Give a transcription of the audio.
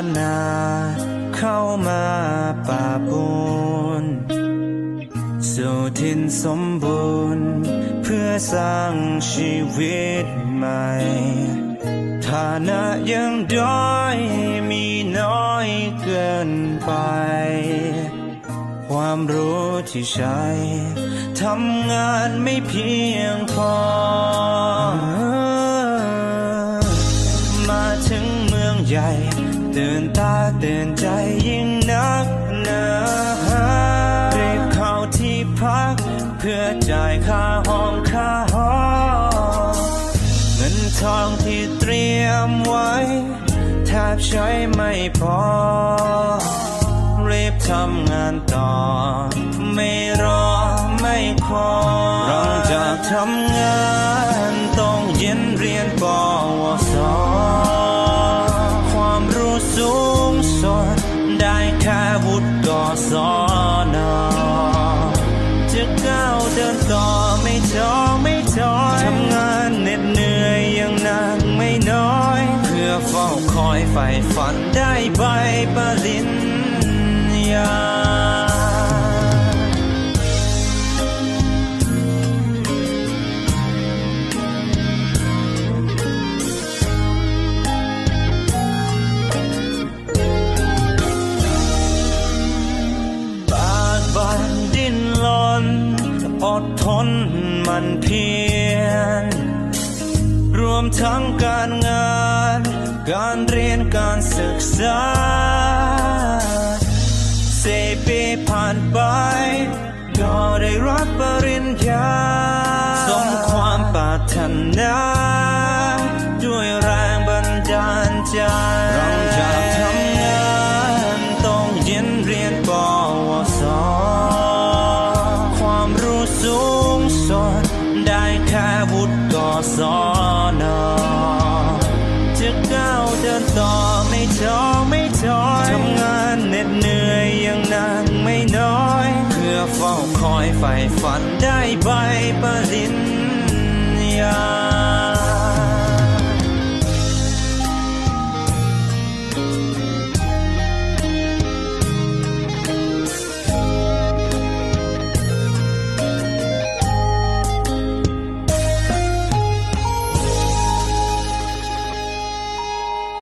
ากบ้านนา เข้ามาป่าปูนสู่ทินสมบูรณ์ เพื่อสร้างชีวิตใหม่ฐานะยังด้อยมีน้อยเกินไป ความรู้ที่ใช้ทำงานไม่เพียงพอ งเมืองใหญ่ตื่นตาตื่นใจยิ่งนักหนารีบเข้าที่พัก เพื่อจ่ายค่าห้องค่าหอเงินทองที่เตรียมไว้ แทบใช้ไม่พอรีบทำงานต่อ ไม่รอไม่ขอหลังจากทำ วุฒิกศนจะก้าวเดินต่อไม่ท้อไม่ถอยทำงานเหน็ดเหนื่อยอย่างหนักไม่น้อย เพื่อเฝ้าคอยใฝ่ฝันได้ใบปริญญา อดทนมันเพียร รวมทั้งการงาน การเรียนการศึกษาสี่ปีผ่านไป ก็ได้รับปริญญา สมความปรารถนา ด้วยแรงบันดาลใจ สูงสนได้แค่วุฒิกศนจะก้าวเดินต่อไม่ท้อไม่ถอยทำงานเหน็ดเหนื่อยอย่างหนักไม่น้อย เพื่อเฝ้าคอยใฝ่ฝันได้ใบปริญญา